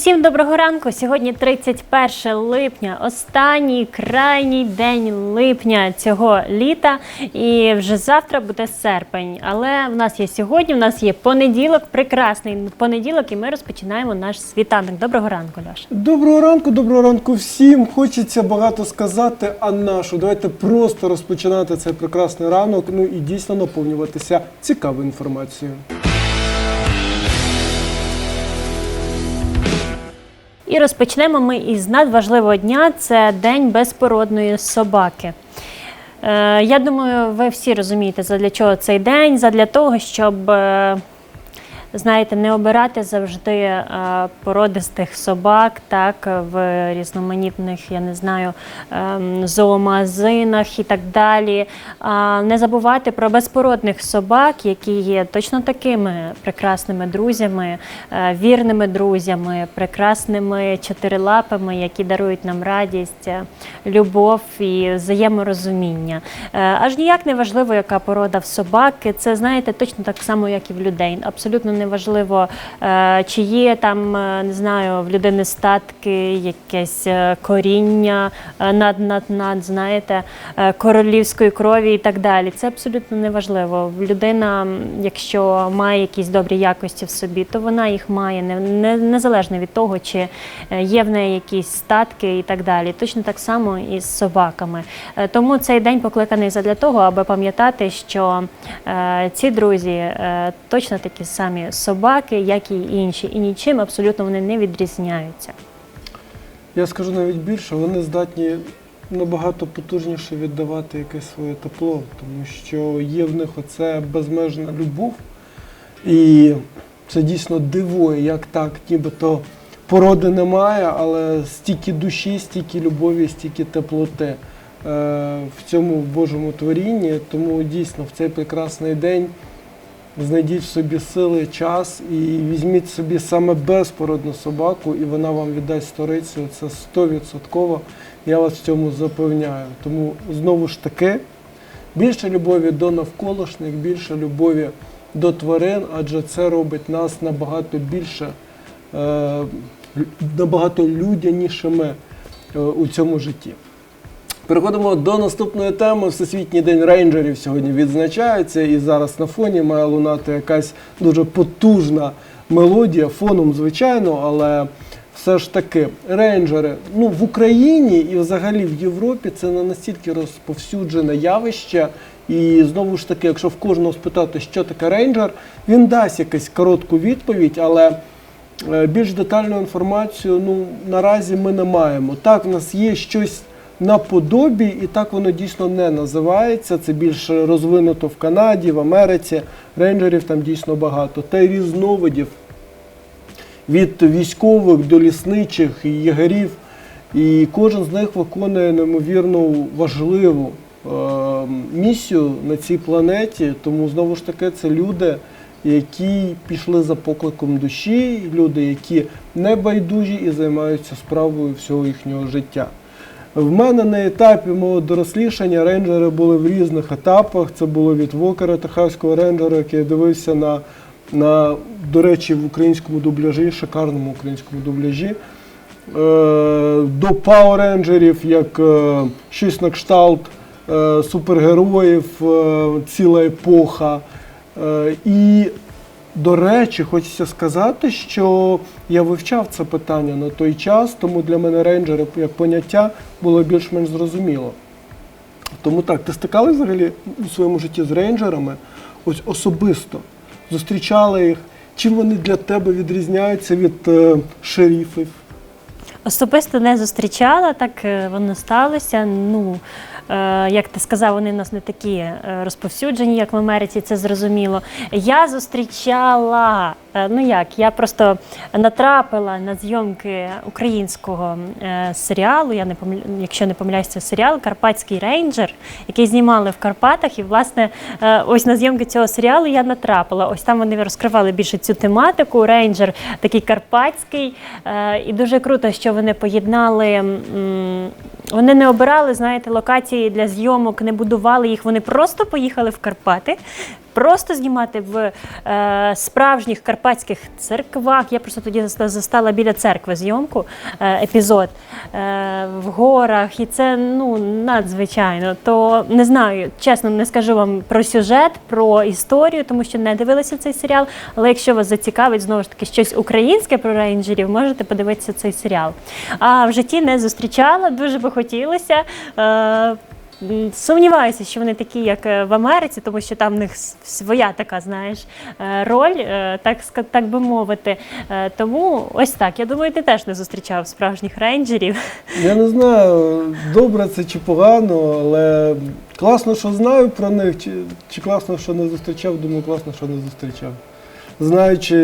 Усім доброго ранку. Сьогодні 31 липня, останній крайній день липня цього літа. І вже завтра буде серпень. Але в нас є сьогодні, в нас є понеділок, прекрасний понеділок, і ми розпочинаємо наш світанок. Доброго ранку, Льоша. Доброго ранку, доброго ранку всім. Хочеться багато сказати, а нашу. Давайте просто розпочинати цей прекрасний ранок. Ну і дійсно наповнюватися цікавою інформацією. І розпочнемо ми із надважливого дня. Це День безпородної собаки. Е, я думаю, ви всі розумієте, задля чого цей день, задля того, щоб. Знаєте, не обирати завжди е, породистих собак, так в різноманітних, я не знаю, ем, зоомагазинах і так далі. Не забувати про безпородних собак, які є точно такими прекрасними друзями, е, вірними друзями, прекрасними чотирилапами, які дарують нам радість, е, любов і взаєморозуміння. Аж ніяк не важливо, яка порода в собаки. Це знаєте точно так само, як і в людей. Абсолютно не важливо, е, чи є там, е, не знаю, в людини статки, якесь е, коріння над над над знаєте, королівської крові і так далі. Це абсолютно не важливо. Людина, якщо має якісь добрі якості в собі, то вона їх має не, не, незалежно від того, чи є в неї якісь статки і так далі. Точно так само і з собаками. Тому цей день покликаний задля того, аби пам'ятати, що ці друзі точно такі самі собаки, як і інші, і нічим абсолютно вони не відрізняються. Я скажу навіть більше, вони здатні набагато потужніше віддавати якесь своє тепло, тому що є в них оце безмежна любов. І це дійсно дивує, як так, нібито породи немає, але стільки душі, стільки любові, стільки теплоти е, в цьому Божому творінні. Тому дійсно в цей прекрасний день знайдіть в собі сили, час і візьміть собі саме безпородну собаку, і вона вам віддасть сторицю. Це стовідсотково. Я вас в цьому запевняю. Тому знову ж таки більше любові до навколишніх, більше любові до тварин, адже це робить нас набагато більше, е, набагато людянішими е, у цьому житті. Переходимо до наступної теми. Всесвітній день рейнджерів сьогодні відзначається, і зараз на фоні має лунати якась дуже потужна мелодія, фоном, звичайно, але все ж таки рейнджери ну, в Україні і взагалі в Європі це не настільки розповсюджене явище. І знову ж таки, якщо в кожного спитати, що таке рейнджер, він дасть якусь коротку відповідь, але Е, Більш детальну інформацію ну, наразі ми не маємо. Так, в нас є щось наподобі, і так воно дійсно не називається. Це більш розвинуто в Канаді, в Америці. Рейнджерів там дійсно багато. Та й різновидів від військових до лісничих і ягерів. І кожен з них виконує неймовірно важливу е, місію на цій планеті. Тому знову ж таки це люди, які пішли за покликом душі, люди, які не байдужі і займаються справою всього їхнього життя. В мене на етапі мого дорослішання рейнджери були в різних етапах. Це було від Вокера, техаського рейнджера, який я дивився на, на, до речі, в українському дубляжі, шикарному українському дубляжі. Е, до Power Рейнджерів, як е, щось на кшталт е, супергероїв, ціла епоха. І, до речі, хочеться сказати, що я вивчав це питання на той час, тому для мене рейнджери як поняття було більш-менш зрозуміло. Тому так, ти стикалась взагалі у своєму житті з рейнджерами? Ось особисто зустрічала їх. Чим вони для тебе відрізняються від е, шерифів? Особисто не зустрічала, так е, воно сталося. Ну, як ти сказав, вони в нас не такі е, розповсюджені, як в Америці, це зрозуміло. Я зустрічала, е, ну як, я просто натрапила на зйомки українського е, серіалу. Я не помиля... якщо не помиляюсь, це серіал Карпатський рейнджер, який знімали в Карпатах. І, власне, е, ось на зйомки цього серіалу я натрапила. Ось там вони розкривали більше цю тематику. Рейнджер такий карпатський. Е, І дуже круто, що вони поєднали. Вони не обирали, знаєте, локації для зйомок, не будували їх. Вони просто поїхали в Карпати, просто знімати в е, справжніх карпатських церквах. Я просто тоді заста- застала біля церкви зйомку е, епізод е, в горах, і це ну надзвичайно. То не знаю, чесно, не скажу вам про сюжет, про історію, тому що не дивилася цей серіал. Але якщо вас зацікавить знову ж таки щось українське про рейнджерів, можете подивитися цей серіал. А в житті не зустрічала, дуже би хотілося. Е, Сумніваюся, що вони такі, як е, в Америці, тому що там в них своя така, знаєш, е, роль, е, так, так би мовити. Тому ось так. Я думаю, ти теж не зустрічав справжніх рейнджерів. Я не знаю, добре це чи погано, але класно, що знаю про них, чи, чи класно, що не зустрічав, думаю, класно, що не зустрічав. Знаючи,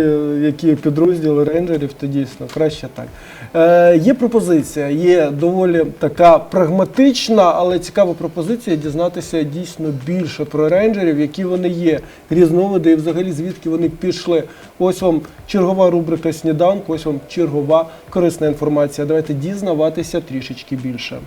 які підрозділи рейнджерів, то дійсно краще так. Е, є пропозиція, є доволі така прагматична, але цікава пропозиція дізнатися дійсно більше про рейнджерів, які вони є, різновиди і взагалі звідки вони пішли. Ось вам чергова рубрика сніданку, ось вам чергова корисна інформація. Давайте дізнаватися трішечки більше.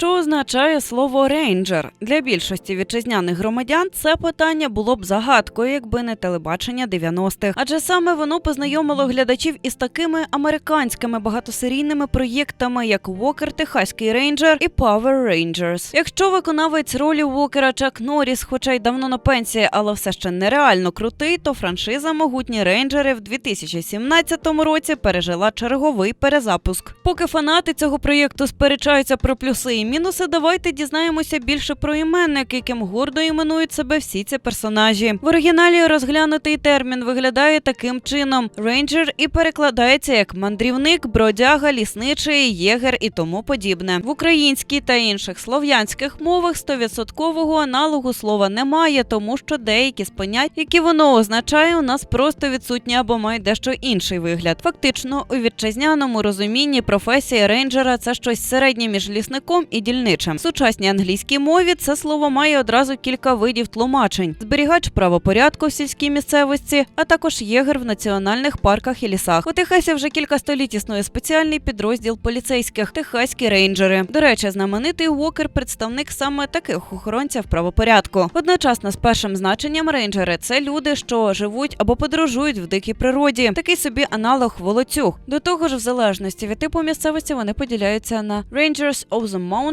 Що означає слово рейнджер? Для більшості вітчизняних громадян це питання було б загадкою, якби не телебачення 90-х. Адже саме воно познайомило глядачів із такими американськими багатосерійними проєктами, як Walker Техаський рейнджер і Power Rangers. Якщо виконавець ролі Уокера Чак Норріс, хоча й давно на пенсії, але все ще нереально крутий, то франшиза Могутні рейнджери в 2017 році пережила черговий перезапуск. Поки фанати цього проєкту сперечаються про плюси і мінуси, давайте дізнаємося більше про іменник, яким гордо іменують себе всі ці персонажі. В оригіналі розглянутий термін виглядає таким чином: рейнджер і перекладається як мандрівник, бродяга, лісничий, єгер і тому подібне. В українській та інших слов'янських мовах стовідсоткового аналогу слова немає, тому що деякі з понять, які воно означає, у нас просто відсутні або мають дещо інший вигляд. Фактично, у вітчизняному розумінні професія рейнджера це щось середнє між лісником і дільничим. В сучасній англійській мові це слово має одразу кілька видів тлумачень: зберігач правопорядку в сільській місцевості, а також єгер в національних парках і лісах. У Техасі вже кілька століть існує спеціальний підрозділ поліцейських техаські рейнджери. До речі, знаменитий Уокер представник саме таких охоронців правопорядку. Одночасно з першим значенням рейнджери це люди, що живуть або подорожують в дикій природі. Такий собі аналог волоцюг. До того ж, в залежності від типу місцевості вони поділяються на Rangers of the Mountain,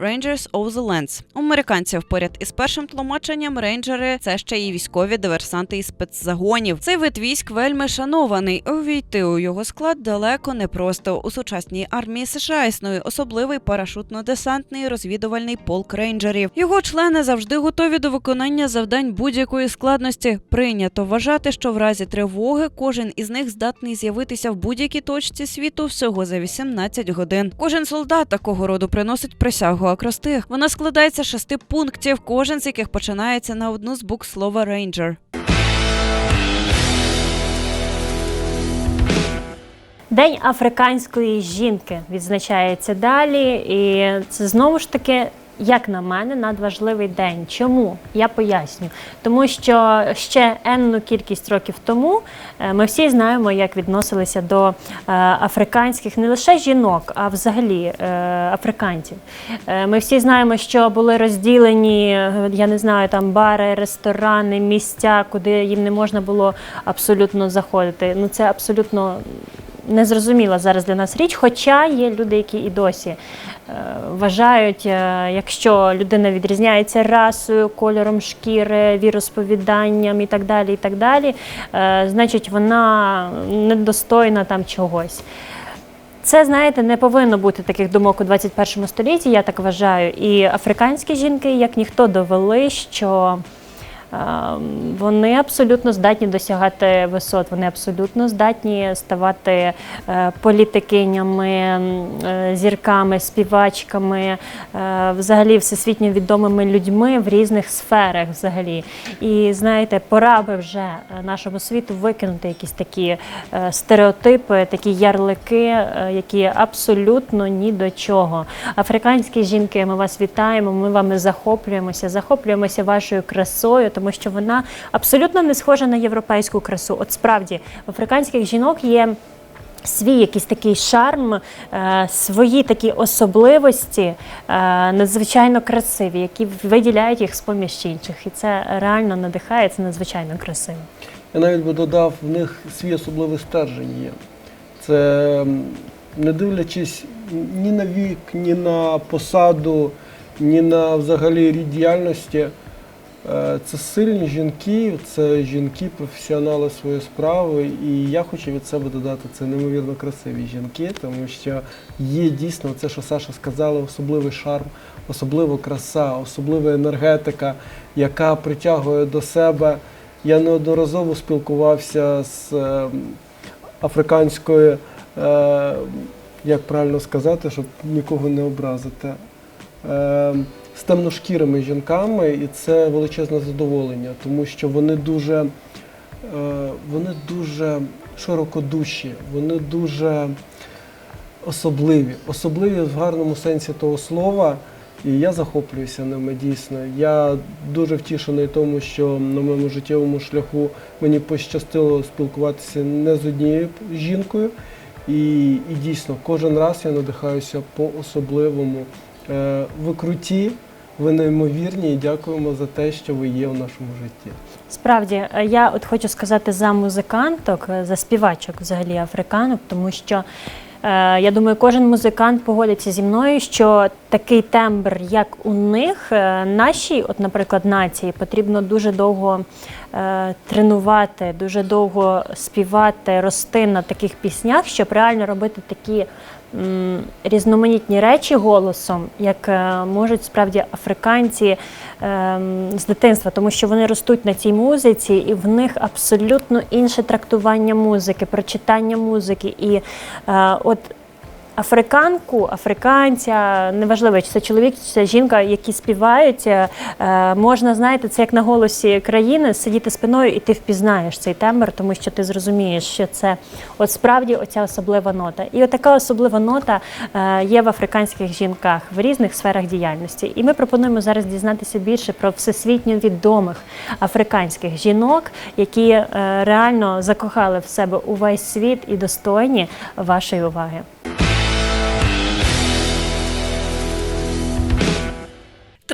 Rangers of the Lands. У американців поряд із першим тлумаченням рейнджери це ще й військові диверсанти із спецзагонів. Цей вид військ вельми шанований. Увійти у його склад далеко не просто. У сучасній армії США існує особливий парашутно-десантний розвідувальний полк рейнджерів. Його члени завжди готові до виконання завдань будь-якої складності. Прийнято вважати, що в разі тривоги кожен із них здатний з'явитися в будь-якій точці світу всього за 18 годин. Кожен солдат такого роду приносить присягу акростих. Вона складається з шести пунктів, кожен з яких починається на одну з букв слова рейнджер. День африканської жінки відзначається далі, і це знову ж таки. Як на мене, надважливий день. Чому? Я поясню. Тому що ще енну кількість років тому е, ми всі знаємо, як відносилися до е, африканських не лише жінок, а взагалі е, африканців. Ми всі знаємо, що були розділені, я не знаю, там бари, ресторани, місця, куди їм не можна було абсолютно заходити. Ну це абсолютно незрозуміла зараз для нас річ, хоча є люди, які і досі вважають, е, якщо людина відрізняється расою, кольором шкіри, віросповіданням і так далі, і так далі, е, значить вона недостойна там чогось. Це, знаєте, не повинно бути таких думок у 21 столітті, я так вважаю. І африканські жінки, як ніхто, довели, що е, вони абсолютно здатні досягати висот, вони абсолютно здатні ставати е, політикинями, е, зірками, співачками, е, взагалі всесвітньо відомими людьми в різних сферах. Взагалі. І знаєте, пора би вже нашому світу викинути якісь такі стереотипи, такі ярлики, які абсолютно ні до чого. Африканські жінки, ми вас вітаємо. Ми вами захоплюємося, захоплюємося вашою красою, тому що вона абсолютно не схожа на європейську красу. От справді в африканських жінок є. свій якийсь такий шарм, е, свої такі особливості е, надзвичайно красиві, які виділяють їх з поміж інших. І це реально надихає, це надзвичайно красиво. Я навіть би додав, в них свій особливий стержень є. Це не дивлячись ні на вік, ні на посаду, ні на взагалі рід діяльності. Е, Це сильні жінки, це жінки, професіонали своєї справи. І я хочу від себе додати, це неймовірно красиві жінки, тому що є дійсно це, що Саша сказала, особливий шарм, особлива краса, особлива енергетика, яка притягує до себе. Я неодноразово спілкувався з е, африканською, е, як правильно сказати, щоб нікого не образити, з темношкірими жінками, і це величезне задоволення, тому що вони дуже, е, вони дуже широкодуші, вони дуже особливі, особливі в гарному сенсі того слова. І я захоплююся ними дійсно. Я дуже втішений тому, що на моєму життєвому шляху мені пощастило спілкуватися не з однією жінкою. І, і дійсно кожен раз я надихаюся по-особливому. Е, ви круті, ви неймовірні і дякуємо за те, що ви є в нашому житті. Справді, е, я от хочу сказати за музиканток, е, за співачок взагалі африканок, тому що е, я думаю, кожен музикант погодиться зі мною, що такий тембр, як у них, е, нашій, от, наприклад, нації, потрібно дуже довго е, тренувати, дуже довго співати, рости на таких піснях, щоб реально робити такі різноманітні речі голосом, як е, можуть справді африканці ем, з дитинства, тому що вони ростуть на цій музиці, і в них абсолютно інше трактування музики, прочитання музики. І е, от африканку, африканця, неважливо, чи це чоловік, чи це жінка, які співають, е, можна, знаєте, це як на голосі країни, сидіти спиною, і ти впізнаєш цей тембр, тому що ти зрозумієш, що це от справді оця особлива нота. І от така особлива нота е, є в африканських жінках в різних сферах діяльності. І ми пропонуємо зараз дізнатися більше про всесвітньо відомих африканських жінок, які е, реально закохали в себе увесь світ і достойні вашої уваги. –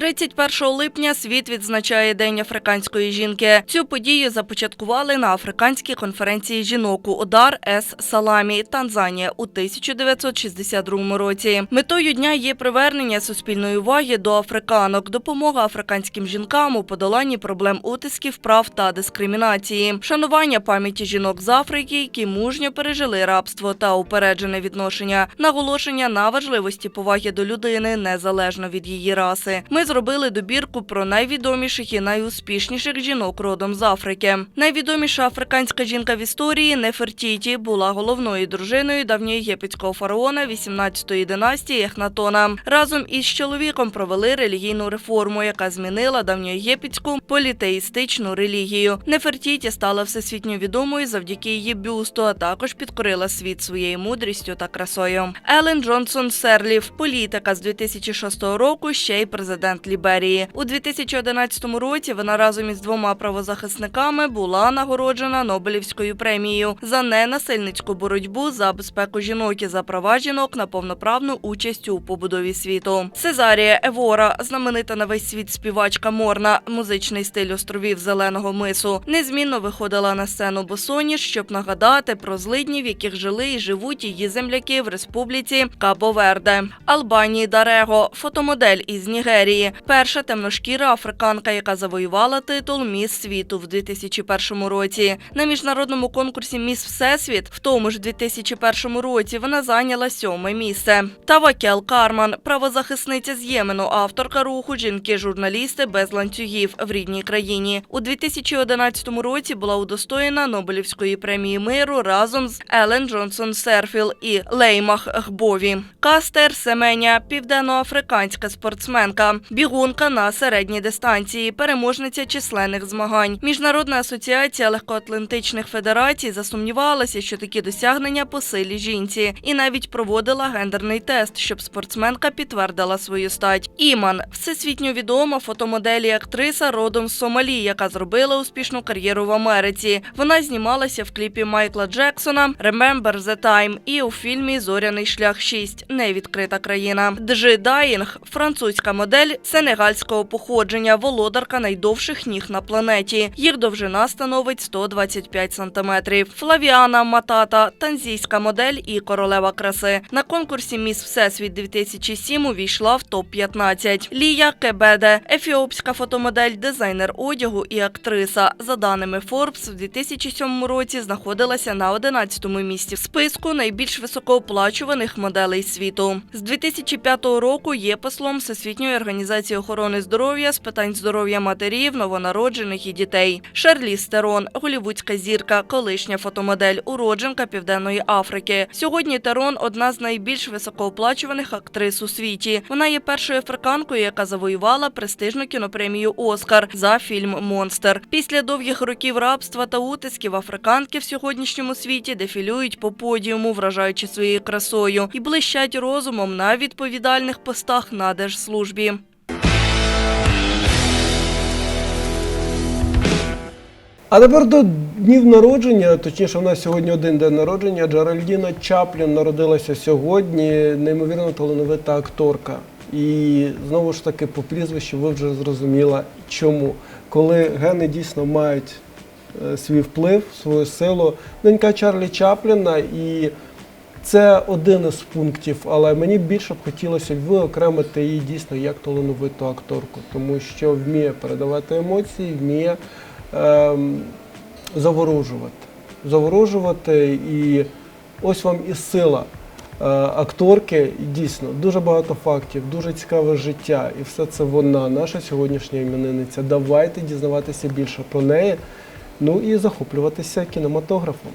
31 липня світ відзначає День африканської жінки. Цю подію започаткували на африканській конференції жінок у Одар Ес Саламі, Танзанія у 1962 році. Метою дня є привернення суспільної уваги до африканок, допомога африканським жінкам у подоланні проблем утисків, прав та дискримінації, вшанування пам'яті жінок з Африки, які мужньо пережили рабство та упереджене відношення, наголошення на важливості поваги до людини незалежно від її раси. Ми зробили добірку про найвідоміших і найуспішніших жінок родом з Африки. Найвідоміша африканська жінка в історії Нефертіті була головною дружиною давньоєгипетського фараона 18-ї династії Ехнатона. Разом із чоловіком провели релігійну реформу, яка змінила давньоєгипетську політеїстичну релігію. Нефертіті стала всесвітньо відомою завдяки її бюсту, а також підкорила світ своєю мудрістю та красою. Елен Джонсон Серлів, політика з 2006 року, ще й президент Ліберії. У 2011 році вона разом із двома правозахисниками була нагороджена Нобелівською премією за ненасильницьку боротьбу за безпеку жінок і за права жінок на повноправну участь у побудові світу. Сезарія Евора, знаменита на весь світ співачка Морна, музичний стиль островів Зеленого мису, незмінно виходила на сцену Босоніж, щоб нагадати про злидні, в яких жили і живуть її земляки в республіці Кабо-Верде. Албанії Дарего, фотомодель із Нігерії, перша темношкіра африканка, яка завоювала титул Міс світу в 2001 році. На міжнародному конкурсі Міс Всесвіт в тому ж 2001 році вона зайняла сьоме місце. Тавакел Карман, правозахисниця з Ємену, авторка руху жінки-журналісти без ланцюгів в рідній країні. У 2011 році була удостоєна Нобелівської премії миру разом з Елен Джонсон Серфіл і Леймах Гбові. Кастер Семеня, південноафриканська спортсменка, бігунка на середній дистанції, переможниця численних змагань. Міжнародна асоціація легкоатлантичних федерацій засумнівалася, що такі досягнення по силі жінці, і навіть проводила гендерний тест, щоб спортсменка підтвердила свою стать. Іман всесвітньо відома фотомодель і актриса родом з Сомалі, яка зробила успішну кар'єру в Америці. Вона знімалася в кліпі Майкла Джексона «Remember the Time» і у фільмі Зоряний шлях 6 Невідкрита країна. Джи Дайінг французька модель сенегальського походження, володарка найдовших ніг на планеті. Їх довжина становить 125 сантиметрів. Флавіана Матата танзійська модель і королева краси. На конкурсі Міс Всесвіт 2007 увійшла в топ 15 Лія Кебеде, ефіопська фотомодель, дизайнер одягу і актриса. За даними Forbes, в 2007 році знаходилася на 11-му місці в списку найбільш високооплачуваних моделей світу. З 2005 року є послом Всесвітньої організації охорони здоров'я з питань здоров'я матерів, новонароджених і дітей. Шерлі Стерон, голівудська зірка, колишня фотомодель, уродженка Південної Африки. Сьогодні Терон одна з найбільш високооплачуваних актрис у світі. Вона є першою африканкою, яка завоювала престижну кінопремію Оскар за фільм Монстр. Після довгих років рабства та утисків африканки в сьогоднішньому світі дефілюють по подіуму, вражаючи своєю красою, і блищать розумом на відповідальних постах на держслужбі. А тепер до днів народження, точніше, в нас сьогодні один день народження. Джеральдіна Чаплін народилася сьогодні, неймовірно талановита акторка. І знову ж таки, по прізвищу ви вже зрозуміла, чому. Коли гени дійсно мають е, свій вплив, свою силу. Донька Чарлі Чапліна, і це один із пунктів, але мені більше б хотілося виокремити її дійсно як талановиту акторку, тому що вміє передавати емоції, вміє заворожувати. Заворожувати і ось вам і сила е, акторки. Дійсно дуже багато фактів, дуже цікаве життя. І все це вона, наша сьогоднішня іменинниця. Давайте дізнаватися більше про неї. Ну і захоплюватися кінематографом.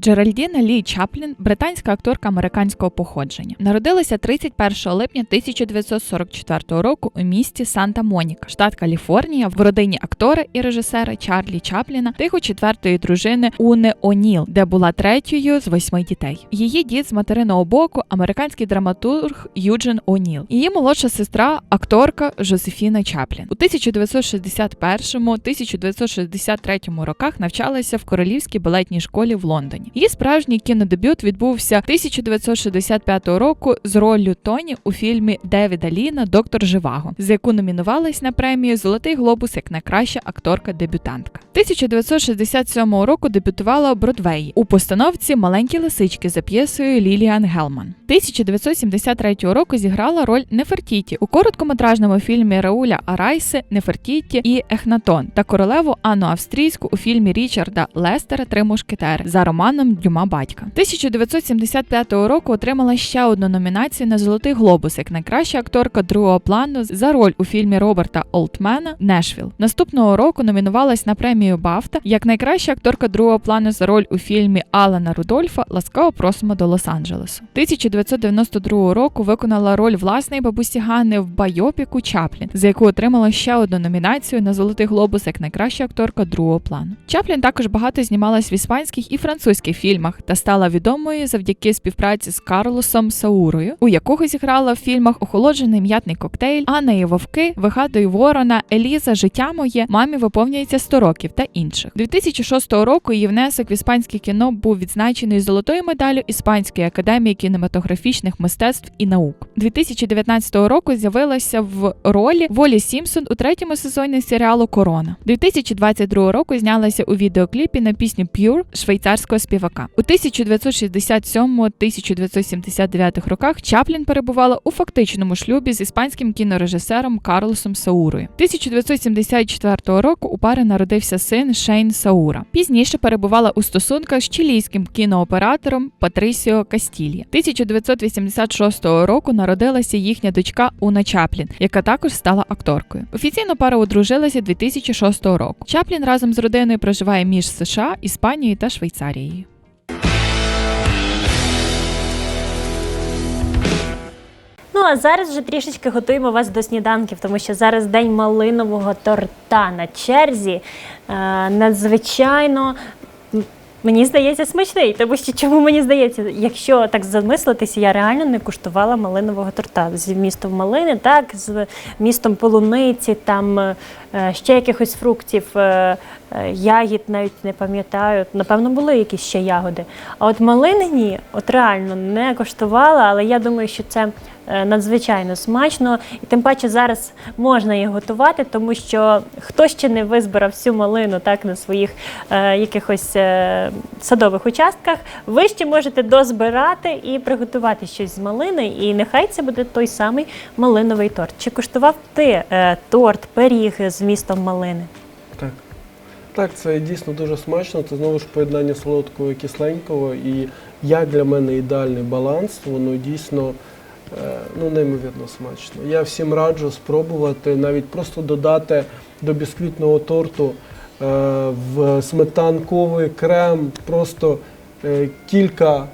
Джеральдіна Лі Чаплін, британська акторка американського походження, народилася 31 липня 1944 року у місті Санта-Моніка, штат Каліфорнія, в родині актора і режисера Чарлі Чапліна, його четвертої дружини Уни О'Ніл, де була третьою з восьми дітей. Її дід з материного боку американський драматург Юджин О'Ніл. Її молодша сестра, акторка Жозефіна Чаплін. У 1961-1963 роках навчалася в королівській балетній школі в Лондоні. Її справжній кінодебют відбувся 1965 року з роллю Тоні у фільмі Девіда Ліна Доктор Живаго, за яку номінувалась на премію Золотий глобус як найкраща акторка-дебютантка. 1967 року дебютувала у Бродвеї у постановці Маленькі лисички за п'єсою Ліліан Гелман. 1973 року зіграла роль Нефертіті у короткометражному фільмі Рауля Арайси Нефертіті і Ехнатон та королеву Анну Австрійську у фільмі Річарда Лестера Три мушкетери за романом Дюма батька. 1975 року отримала ще одну номінацію на Золотий глобус як найкраща акторка другого плану за роль у фільмі Роберта Олтмена Нешвіл. Наступного року номінувалась на премію Бафта як найкраща акторка другого плану за роль у фільмі Алана Рудольфа Ласкаво просимо до Лос-Анджелесу. 1992 року виконала роль власної бабусі Ганни в байопіку Чаплін, за яку отримала ще одну номінацію на Золотий глобус як найкраща акторка другого плану. Чаплін також багато знімалась в іспанських і французьких фільмах та стала відомою завдяки співпраці з Карлосом Саурою, у якого зіграла в фільмах Охолоджений м'ятний коктейль, Анна і Вовки, Вигадую Ворона, Еліза, Життя моє, мамі виповнюється 100 років та інших. 2006 року її внесок в іспанське кіно був відзначений золотою медаллю Іспанської академії кінематографічних мистецтв і наук. 2019 року з'явилася в ролі Волі Сімпсон у третьому сезоні серіалу Корона. 2022 року знялася у відеокліпі на пісню Pure швейцарського співака. У 1967-1979 роках Чаплін перебувала у фактичному шлюбі з іспанським кінорежисером Карлосом Саурою. 1974 року у пари народився син Шейн Саура. Пізніше перебувала у стосунках з чилійським кінооператором Патрисіо Кастілья. 1986 року народилася їхня дочка Уна Чаплін, яка також стала акторкою. Офіційно пара одружилася 2006 року. Чаплін разом з родиною проживає між США, Іспанією та Швейцарією. Ну а зараз вже трішечки готуємо вас до сніданків, тому що зараз день малинового торта на черзі. Е, надзвичайно. Мені здається, смачний, тому що чому мені здається, якщо так замислитися, я реально не куштувала малинового торта з містом малини, так, з містом полуниці, там е, ще якихось фруктів, е, ягід навіть не пам'ятаю. Напевно, були якісь ще ягоди. А от малини ні, от реально не коштувала, але я думаю, що це е, надзвичайно смачно. І тим паче зараз можна їх готувати, тому що хто ще не визбирав всю малину так на своїх е, якихось е, садових участках, ви ще можете дозбирати і приготувати щось з малини. І нехай це буде той самий малиновий торт. Чи куштував ти е, торт, пиріг з містом малини? Так. Це дійсно дуже смачно. Це знову ж поєднання солодкого і кисленького. І як для мене ідеальний баланс, воно дійсно е, ну, неймовірно смачно. Я всім раджу спробувати навіть просто додати до бісквітного торту е, в сметанковий крем просто е, кілька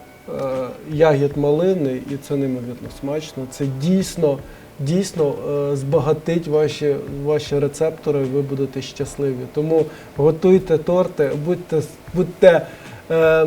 ягід малини, і це неймовірно смачно. Це дійсно. Дійсно е, збагатить ваші, ваші рецептори, ви будете щасливі. Тому готуйте торти, будьте, будьте е,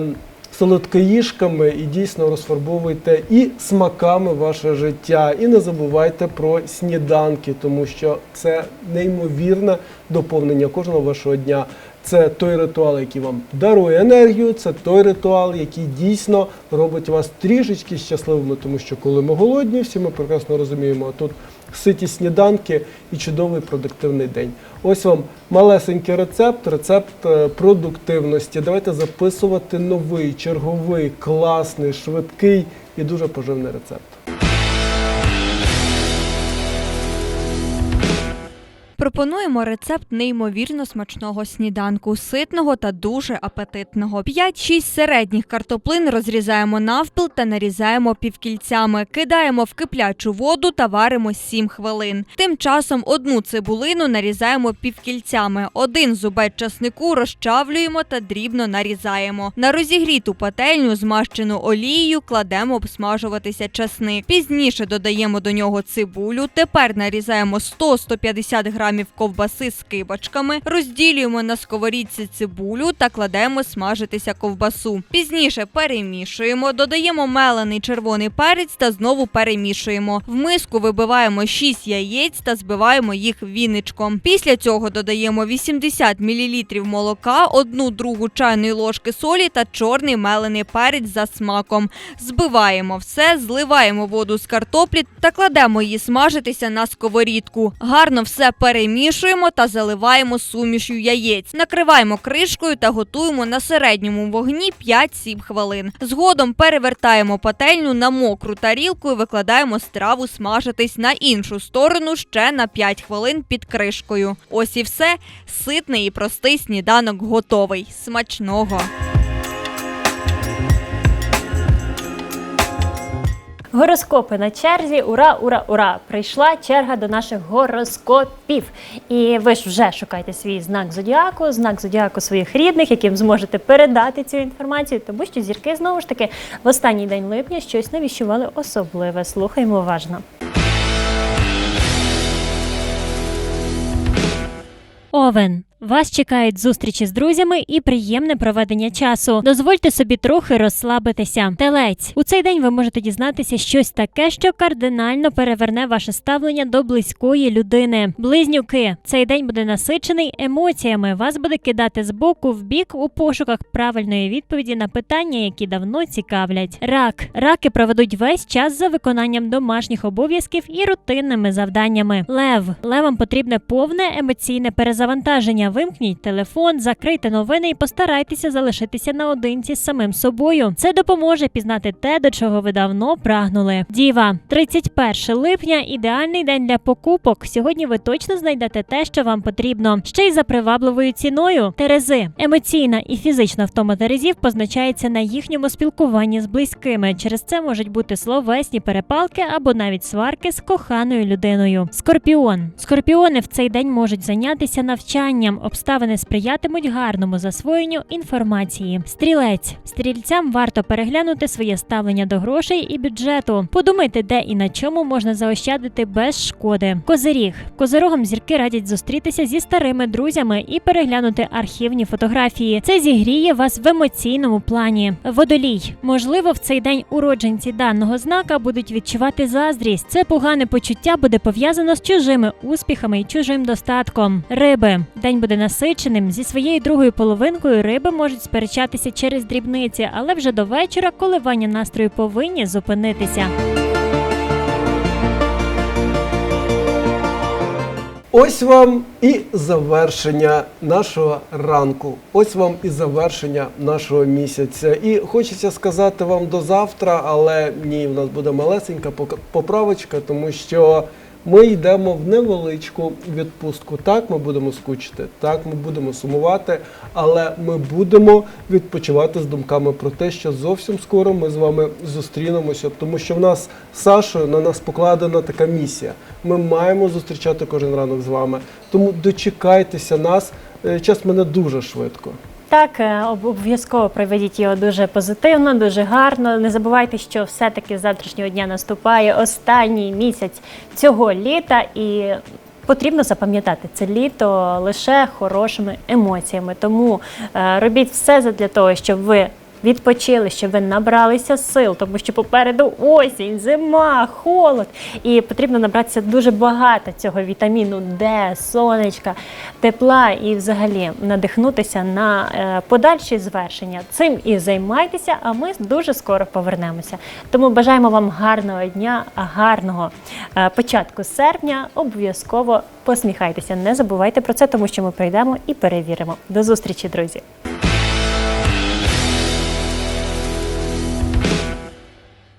солодкоїжками і дійсно розфарбовуйте і смаками ваше життя. І не забувайте про сніданки, тому що це неймовірне доповнення кожного вашого дня. Це той ритуал, який вам дарує енергію, це той ритуал, який дійсно робить вас трішечки щасливими, тому що коли ми голодні, всі ми прекрасно розуміємо, а тут ситі сніданки і чудовий продуктивний день. Ось вам малесенький рецепт, рецепт е, продуктивності. Давайте записувати новий, черговий, класний, швидкий і дуже поживний рецепт. Пропонуємо рецепт неймовірно смачного сніданку, ситного та дуже апетитного. 5-6 середніх картоплин розрізаємо навпіл та нарізаємо півкільцями. Кидаємо в киплячу воду та варимо 7 хвилин. Тим часом одну цибулину нарізаємо півкільцями. Один зубець часнику розчавлюємо та дрібно нарізаємо. На розігріту пательню, змащену олією, кладемо обсмажуватися часник. Пізніше додаємо до нього цибулю. Тепер нарізаємо 100-150 грамів ковбаси з кибочками, розділюємо на сковорідці цибулю та кладемо смажитися ковбасу. Пізніше перемішуємо, додаємо мелений червоний перець та знову перемішуємо. В миску вибиваємо 6 яєць та збиваємо їх віничком. Після цього додаємо 80 мл молока, одну другу чайної ложки солі та чорний мелений перець за смаком. Збиваємо все, зливаємо воду з картоплі та кладемо її смажитися на сковорідку. Гарно все перемішуємо та заливаємо сумішю яєць. Накриваємо кришкою та готуємо на середньому вогні 5-7 хвилин. Згодом перевертаємо пательню на мокру тарілку і викладаємо страву смажитись на іншу сторону ще на 5 хвилин під кришкою. Ось і все. Ситний і простий сніданок готовий. Смачного! Гороскопи на черзі. Ура, ура, ура! Прийшла черга до наших гороскопів. І ви ж вже шукаєте свій знак зодіаку, знак зодіаку своїх рідних, яким зможете передати цю інформацію, тому що зірки знову ж таки в останній день липня щось навіщували особливе. Слухаємо уважно. Овен. Вас чекають зустрічі з друзями і приємне проведення часу. Дозвольте собі трохи розслабитися. Телець у цей день ви можете дізнатися щось таке, що кардинально переверне ваше ставлення до близької людини. Близнюки цей день буде насичений емоціями. Вас буде кидати з боку в бік у пошуках правильної відповіді на питання, які давно цікавлять. Рак раки проведуть весь час за виконанням домашніх обов'язків і рутинними завданнями. Лев левам потрібне повне емоційне перезавантаження. Вимкніть телефон, закрийте новини і постарайтеся залишитися наодинці з самим собою. Це допоможе пізнати те, до чого ви давно прагнули. Діва, 31 липня ідеальний день для покупок. Сьогодні ви точно знайдете те, що вам потрібно. Ще й за привабливою ціною. Терези, емоційна і фізична втома терезів позначається на їхньому спілкуванні з близькими. Через це можуть бути словесні перепалки або навіть сварки з коханою людиною. Скорпіон. Скорпіони в цей день можуть зайнятися навчанням обставини сприятимуть гарному засвоєнню інформації. Стрілець стрільцям варто переглянути своє ставлення до грошей і бюджету. Подумайте, де і на чому можна заощадити без шкоди. Козиріг козирогам зірки радять зустрітися зі старими друзями і переглянути архівні фотографії. Це зігріє вас в емоційному плані. Водолій можливо, в цей день уродженці даного знака будуть відчувати заздрість. Це погане почуття буде пов'язано з чужими успіхами і чужим достатком. Риби день буде насиченим. Зі своєю другою половинкою риби можуть сперечатися через дрібниці, але вже до вечора коливання настрою повинні зупинитися. Ось вам і завершення нашого ранку. Ось вам і завершення нашого місяця. І хочеться сказати вам до завтра, але ні, в нас буде малесенька поправочка, тому що ми йдемо в невеличку відпустку. Так, ми будемо скучити, так, ми будемо сумувати, але ми будемо відпочивати з думками про те, що зовсім скоро ми з вами зустрінемося, тому що в нас Сашою на нас покладена така місія. Ми маємо зустрічати кожен ранок з вами. Тому дочекайтеся нас. Е, Час мене дуже швидко. Так, е, обов'язково проведіть його дуже позитивно, дуже гарно. Не забувайте, що все-таки з завтрашнього дня наступає останній місяць цього літа і. Потрібно запам'ятати це літо лише хорошими емоціями. Тому е, робіть все для того, щоб ви відпочили, щоб ви набралися сил, тому що попереду осінь, зима, холод. І потрібно набратися дуже багато цього вітаміну Д, сонечка, тепла і взагалі надихнутися на е, подальші звершення. Цим і займайтеся, а ми дуже скоро повернемося. Тому бажаємо вам гарного дня, гарного е, початку серпня. Обов'язково посміхайтеся. Не забувайте про це, тому що ми прийдемо і перевіримо. До зустрічі, друзі!